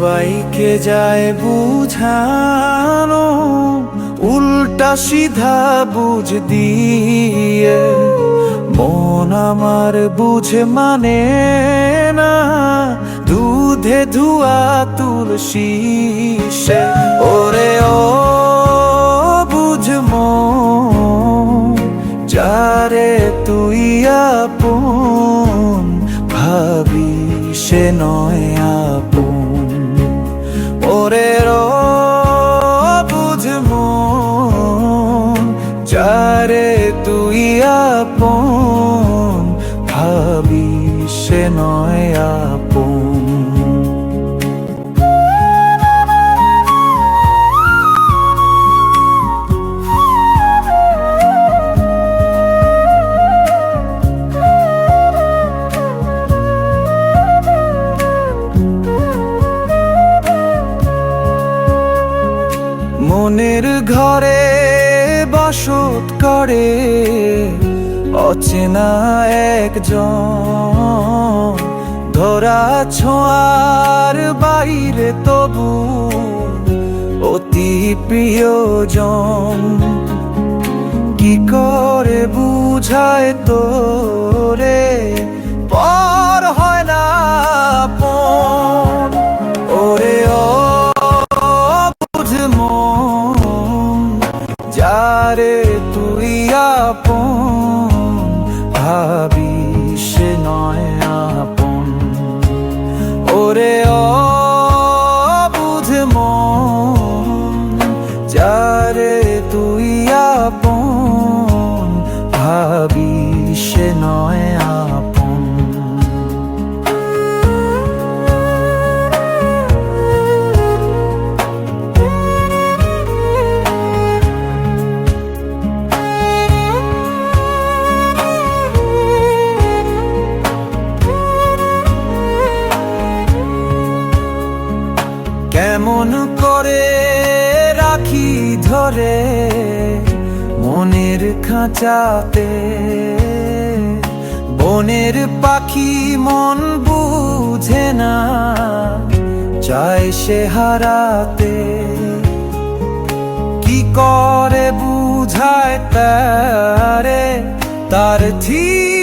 সবাইকে যায় বুঝানো, উল্টা সিধা বুঝ দিয়ে। মন আমার বুঝে মানে না, দুধে ধুয়া তুলসী সে। ওরে ও, বুঝ যারে তুই আপন ভাবি সে নয়। আপন ভাবি সে নয় আপন। মনের ঘরে বসত করে অচেনা একজন। ধরা ছোঁয়ার বাইরে তবু অতি প্রিয়জন। কি করে বুঝায় তোরে? পর হয় না ওরে ও বুঝ মন, যারে তুই আপন। ভাবি সে নয় আপন। ওরে অবুধ মন যারে তুই আপন। করে, রাখি ধরে মনের খাঁচাতে। বনের পাখি মন বুঝে না, চায় সে হারাতে। কি করে বুঝায় তারে? তার ঠিকানা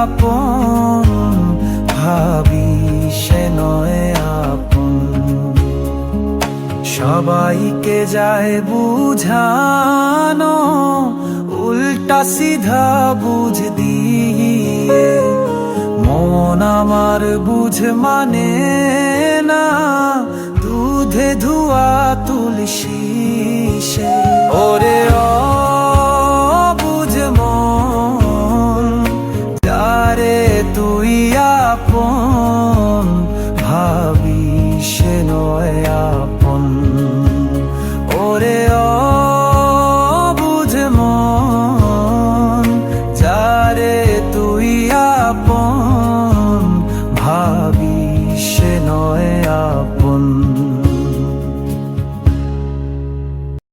আপন, ভাবি সে নয় আপন। সবাইকে যায় বুঝানো, উল্টা সিধা বুঝ দিয়ে। মন আমার বুঝ মানে না, দুধে ধুয়া তুলসী সে। ওরে ও up